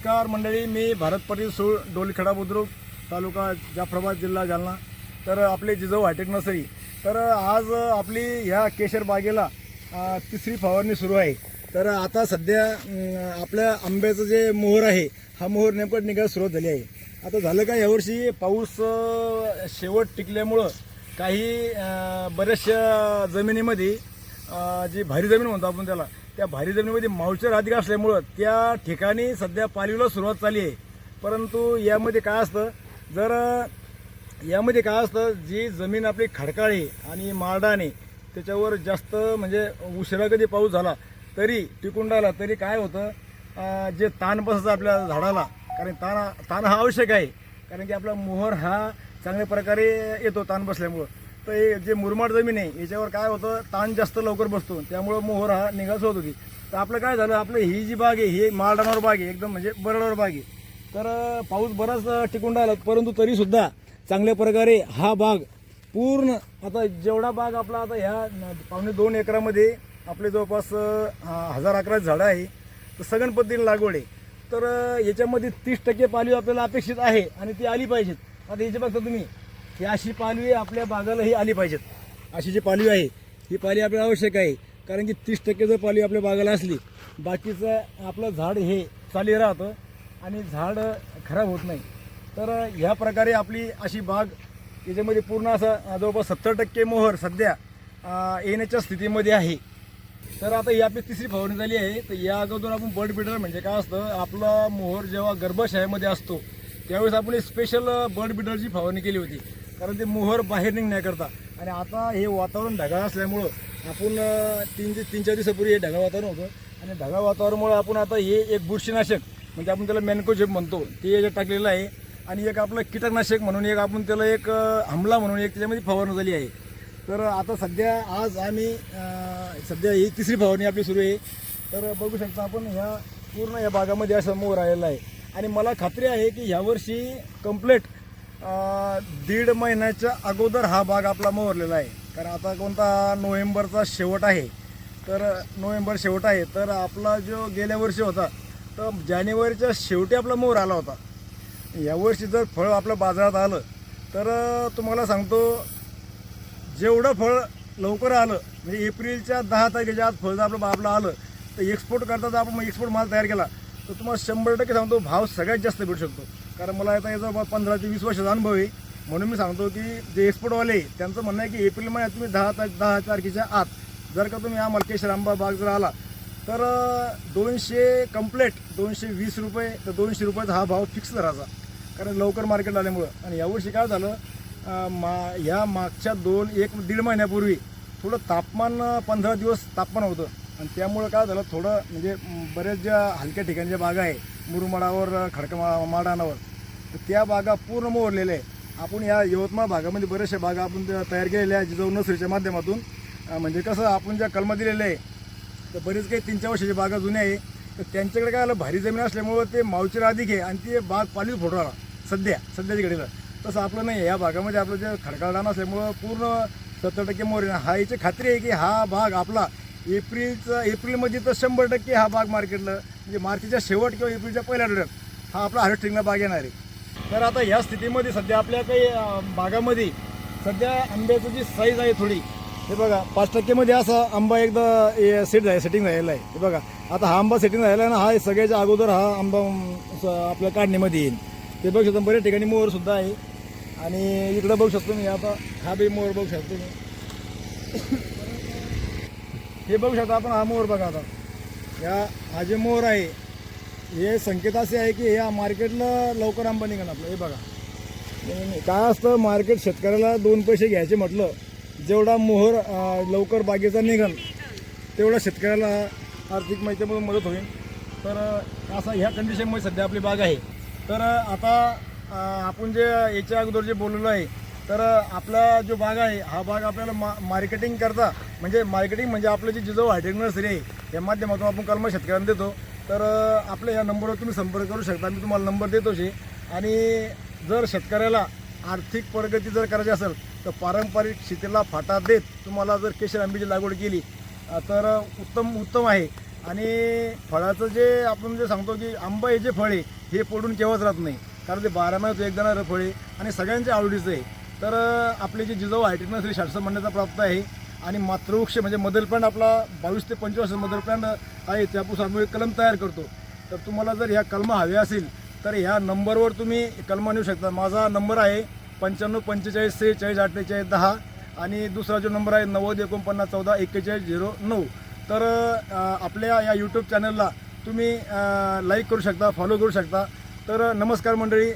नमस्कार मंडळी मी भारत पाटील सूळ डोलखेडा बुद्रुक तालुका जाफराबाद जिल्हा जालना. तर आपले जिजाऊ हायटेक नर्सरी. तर आज आपली ह्या केशर बागेला तिसरी फवारणी सुरू आहे. तर आता सध्या आपल्या आंब्याचं जे मोहर आहे हा मोहर नेमकं निघायला सुरुवात झाली आहे. आता झालं का यावर्षी पाऊस शेवट टिकल्यामुळं काही बऱ्याचशा जमिनीमध्ये जी भारी जमीन म्हणतो आपण त्याला त्या भारी जमिनीमध्ये मावचर अधिक असल्यामुळं त्या ठिकाणी सध्या पालवीला सुरुवात झाली आहे. परंतु यामध्ये काय असतं जर यामध्ये काय असतं जी जमीन आपली खडकाळी आणि मारडाने त्याच्यावर जास्त म्हणजे उशिरा कधी पाऊस झाला तरी टिकून राहिला तरी काय होतं जे ताण बसायचं आपल्या झाडाला कारण ताण ताण हा आवश्यक आहे कारण की आपला मोहर हा चांगल्या प्रकारे येतो ताण बसल्यामुळं. तर हे जे मुरमाड जमीन आहे याच्यावर काय होतं ताण जास्त लवकर बसतो. त्यामुळं मोहर हा निघाच होत होती तर आपलं काय झालं आपलं ही जी बाग आहे ही मारडाणावर बाग आहे एकदम म्हणजे बरडावर बाग आहे. तर पाऊस बराच टिकून राहिला परंतु तरीसुद्धा चांगल्या प्रकारे हा बाग पूर्ण आता जेवढा बाग आपला आता ह्या पावणे दोन एकरामध्ये आपले जवळपास हा- हजार अकरा झाडं आहे. तर सगण पद्धतीने लागवड आहे. तर याच्यामध्ये तीस टक्के पालवी आपल्याला अपेक्षित आहे आणि ती आली पाहिजेत. आता याची बघता तुम्ही ही अशी पालवी आपल्या बागाला ही आली पाहिजेत. अशी जी पालवी आहे ही पालवी आपल्याला आवश्यक आहे. कारण की तीस टक्के जर पालवी आपल्या बागाला असली बाकीचं आपलं झाड हे चाली राहतं आणि झाड खराब होत नाही. तर ह्या प्रकारे आपली अशी बाग याच्यामध्ये पूर्ण असं जवळपास सत्तर टक्के मोहर सध्या येण्याच्या स्थितीमध्ये आहे. तर आता ही आपली तिसरी फवारणी झाली आहे. तर या अगोदर आपण बर्ड बिडर म्हणजे काय असतं आपला मोहर जेव्हा गर्भाशयामध्ये असतो त्यावेळेस आपण स्पेशल बर्ड बिडरची फवारणी केली होती. कारण ते मोहर बाहेर निघण्याकरता आणि आता हे वातावरण ढगाळ असल्यामुळं आपण तीन ते तीन चार दिवसापूर्वी हे ढगाळ वातावरण होतं. आणि ढगाळ वातावरणामुळे आपण आता हे एक बुरशीनाशक म्हणजे आपण त्याला मॅनकोजेप म्हणतो ते याच्यात टाकलेलं आहे. आणि एक आपलं कीटकनाशक म्हणून एक आपण त्याला एक हमला म्हणून एक त्याच्यामध्ये फवारणी झाली आहे. तर आता सध्या आज आम्ही सध्या ही तिसरी फवारणी आपली सुरू आहे. तर बघू शकता आपण ह्या पूर्ण या भागामध्ये असं मोर आलेला आहे. आणि मला खात्री आहे की ह्यावर्षी कम्प्लेट दीड महिन्याच्या अगोदर हा भाग आपला मोहरलेला आहे. कारण आता कोणता नोव्हेंबरचा शेवट आहे तर नोव्हेंबर शेवट आहे तर आपला जो गेल्या वर्षी होता तर जानेवारीच्या शेवटी आपला मोहर आला होता. यावर्षी जर फळ आपलं बाजारात आलं तर तुम्हाला सांगतो जेवढं फळ लवकर आलं म्हणजे एप्रिलच्या दहा तारखेच्या आज फळ जर आपलं आपलं आलं तर एक्सपोर्ट करता जर आपण एक्सपोर्ट माल तयार केला तर तुम्हाला शंभर टक्के सांगतो भाव सगळ्यात जास्त भेटू शकतो. कारण मला आता याचा बाबा पंधरा ते वीस वर्षाचा अनुभव आहे. म्हणून मी सांगतो की जे एक्सपोर्टवाले आहे, त्यांचं म्हणणं आहे की एप्रिल महिन्यात तुम्ही दहा तारीख दहा तारखेच्या आत जर का तुम्ही हा मलकेश्वर आंबा बाग जर आला तर दोनशे कंप्लेट दोनशे वीस रुपये तर दोनशे रुपयाचा हा भाव फिक्स धरायचा. कारण लवकर मार्केट आल्यामुळं. आणि यावर्षी काय झालं मा ह्या मागच्या दोन एक दीड महिन्यापूर्वी थोडं तापमान पंधरा दिवस तापमान होतं. आणि त्यामुळं काय झालं थोडं म्हणजे बऱ्याच ज्या हलक्या ठिकाणच्या बागा आहे मुरुमाडावर अं, खडका मा तर त्या बागा पूर्ण मोहरलेल्या आहे. आपण या यवतमाळ भागामध्ये बऱ्याचशा बागा आपण तयार केलेल्या आहे जिजाऊ नसरीच्या माध्यमातून. म्हणजे कसं आपण ज्या कलमा दिलेल्या आहे तर बरेच काही तीन चार वर्षाची बागा जुन्या आहे. तर त्यांच्याकडे काय आलं भारी जमीन असल्यामुळं ते मावचीला अधिक आहे आणि ते बाग पालवी फोडू राहिला सध्या सध्याच्या घडीला तसं आपलं नाही या भागामध्ये आपलं जे खडकाळ असल्यामुळं पूर्ण सत्तर टक्के मोर हा याची खात्री आहे की हा भाग आपला एप्रिलचा एप्रिलमध्ये तर शंभर टक्के हा भाग मार्केटला म्हणजे मार्चच्या शेवट किंवा एप्रिलच्या पहिल्या आठवड्यात हा आपला हार्वेस्टिंगला बाग येणार आहे. तर आता या स्थितीमध्ये सध्या आपल्या काही भागामध्ये सध्या आंब्याचं जी साईज आहे थोडी हे बघा पाच टक्केमध्ये असा आंबा एकदा सेट झाला सेटिंग झालेला आहे. हे बघा आता हा आंबा सेटिंग झालेला आहे ना हा सगळ्याच्या अगोदर हा आंबा स- आपल्या काढणीमध्ये येईल. ते बघू शकतो बऱ्याच ठिकाणी मोहरसुद्धा आहे. आणि इकडं बघू शकतो मी आता हा बी मोहर बघू शकतो मी हे बघू शकता आपण हा मोहर बघा आता. या हा जे मोहर आहे हे संकेत असे आहे की या मार्केटला लवकर आंबा निघाल आपलं. हे बघा. नाही, काय असतं मार्केट शेतकऱ्याला दोन पैसे घ्यायचे म्हटलं जेवढा मोहर लवकर बागेचा निघाल तेवढा शेतकऱ्याला आर्थिक माहितीमधून मदत होईल. तर असा ह्या कंडिशनमध्ये सध्या आपली बाग आहे. तर आता आपण जे याच्या अगोदर जे बोललेलो आहे तर आपला जो बाग आहे हा बाग आपल्याला मा मार्केटिंग करता म्हणजे मार्केटिंग म्हणजे आपलं जे जिजाऊ हायटेक नर्सरी आहे या माध्यमातून आपण कलमा शेतकऱ्यांना देतो. तर आपल्या या नंबरवर तुम्ही संपर्क करू शकता. मी तुम्हाला नंबर देतो आहे आणि जर शेतकऱ्याला आर्थिक प्रगती जर करायची असेल तर पारंपरिक शेतीला फाटा देत तुम्हाला जर केशर आंब्याची लागवड केली तर उत्तम उत्तम आहे. आणि फळाचं जे आपण जे सांगतो की आंबा हे जे फळ आहे हे पडून केव्हाच राहत नाही. कारण ते बारा महिन्यात एक जाणारं फळ आहे आणि सगळ्यांच्या आवडीचं आहे. तर आपले जे जिजाऊ हायटेक श्री शासन म्हणण्याचा प्राप्त आहे. आणि मातृवृक्ष म्हणजे मदर आपला बावीस ते पंचवीस मदर प्लॅन आहे त्यापासून आम्ही कलम तयार करतो. तर तुम्हाला जर ह्या कलमा हव्या असेल तर ह्या नंबरवर तुम्ही कलमा नेऊ शकता. माझा नंबर आहे पंच्याण्णव पंचेचाळीस सेहेचाळीस अठ्ठेचाळीस दहा आणि दुसरा जो नंबर आहे नव्वद एकोणपन्नास चौदा एक्केचाळीस झिरो नऊ. तर आपल्या या यूट्यूब चॅनलला तुम्ही लाईक करू शकता फॉलो करू शकता. तर नमस्कार मंडळी.